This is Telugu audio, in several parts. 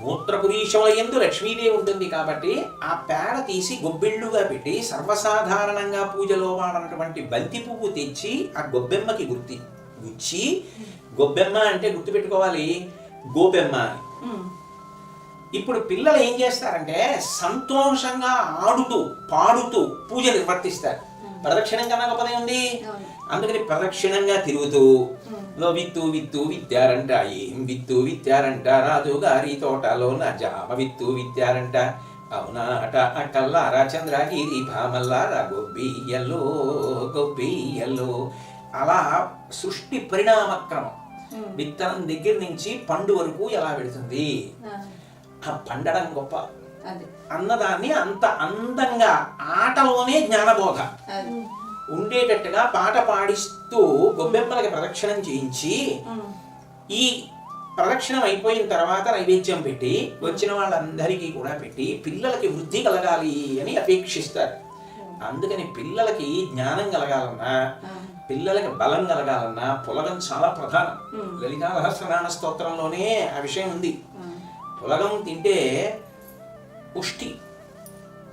మూత్రపురీషముల ఎందు లక్ష్మీదేవి ఉంటుంది కాబట్టి ఆ పేడ తీసి గొబ్బిళ్ళుగా పెట్టి సర్వసాధారణంగా పూజలో వాడనటువంటి బంతి పువ్వు తెచ్చి ఆ గొబ్బెమ్మకి గుర్తి గుచ్చి గొబ్బెమ్మ అంటే గుర్తుపెట్టుకోవాలి గోపెమ్మ అని. ఇప్పుడు పిల్లలు ఏం చేస్తారంటే సంతోషంగా ఆడుతూ పాడుతూ పూజ నిర్వర్తిస్తారు. ప్రదక్షిణం కన్నా గొప్పదే ఉంది. అందుకని ప్రదక్షిణంగా తిరుగుతూ లో విత్తు విత్తు విత్తారంట ఏం విత్తు విత్తారంట రాజు గారి తోటలో నా జామ విత్తు విత్తారంట అవునా అట అక్కల్లారా చంద్రగిరి భామల్లారా గొబ్బియ్యల్లో గొబ్బియ్యల్లో. అలా సృష్టి పరిణామక్రమం విత్తనం దగ్గర నుంచి పండు వరకు ఎలా పెడుతుంది ఆ పండడం గొప్ప. అన్నదాన్ని అంత అందంగా ఆటలోనే జ్ఞానబోధ. ఉండేటట్టుగా పాట పాడిస్తూ గొబ్బెమ్మలకి ప్రదక్షిణం చేయించి ఈ ప్రదక్షిణం అయిపోయిన తర్వాత నైవేద్యం పెట్టి వచ్చిన వాళ్ళందరికీ కూడా పెట్టి పిల్లలకి వృద్ధి కలగాలి అని అపేక్షిస్తారు. అందుకని పిల్లలకి జ్ఞానం కలగాలన్నా పిల్లలకి బలం కలగాలన్నా పులగం చాలా ప్రధానం. లలితా సహస్రనామ స్తోత్రంలోనే ఆ విషయం ఉంది. పులగం తింటే పుష్టి.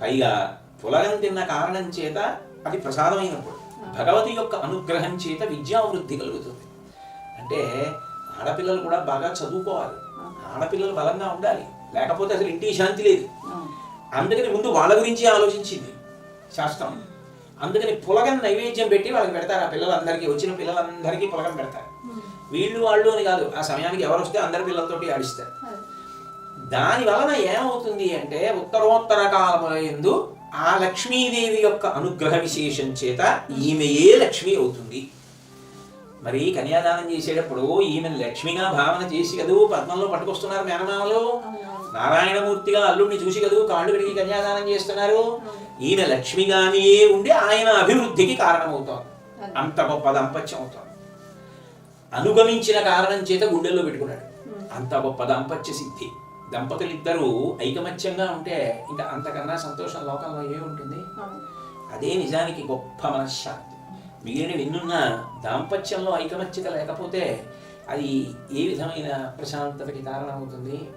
పైగా పులగం తిన్న కారణం చేత అది ప్రసాదమైనప్పుడు. భగవతి యొక్క అనుగ్రహం చేత విద్యావృద్ధి కలుగుతుంది. అంటే ఆడపిల్లలు కూడా బాగా చదువుకోవాలి. ఆడపిల్లలు బలంగా ఉండాలి. లేకపోతే అసలు ఇంటికి శాంతి లేదు. అందుకని ముందు వాళ్ళ గురించి ఆలోచించింది శాస్త్రం. అందుకని పులగం నైవేద్యం పెట్టి వాళ్ళకి పెడతారు. ఆ పిల్లలందరికీ వచ్చిన పిల్లలందరికీ పులగం పెడతారు. వీళ్ళు వాళ్ళు అని కాదు. ఆ సమయానికి ఎవరు వస్తే అందరి పిల్లలతోటి ఆడిస్తారు. దాని వలన ఏమవుతుంది అంటే ఉత్తరోత్తర కాలముల ఎందు ఆ లక్ష్మీదేవి యొక్క అనుగ్రహ విశేషం చేత ఈమెయే లక్ష్మి అవుతుంది. మరి కన్యాదానం చేసేటప్పుడు ఈమెను లక్ష్మిగా భావన చేసి కదూ పద్మంలో పట్టుకొస్తున్నారు మేనమామలు. నారాయణమూర్తిగా అల్లుడిని చూసి కదూ కాళ్ళు విడిగి కన్యాదానం చేస్తున్నారు. ఈమె లక్ష్మిగానే ఉండి ఆయన అభివృద్ధికి కారణమవుతోంది. అంత గొప్ప దాంపత్యం అవుతోంది అనుగమించిన కారణం చేత గుండెల్లో పెట్టుకున్నాడు. అంత గొప్ప దాంపత్య సిద్ధి. దంపతులు ఇద్దరు ఐకమత్యంగా ఉంటే ఇంకా అంతకన్నా సంతోషం లోకంలో ఏముంటుంది అదే నిజానికి గొప్ప మనశ్శాంతి. మిగిలిన ఎన్నున్న దాంపత్యంలో ఐకమత్యత లేకపోతే అది ఏ విధమైన ప్రశాంతతకి కారణమవుతుంది?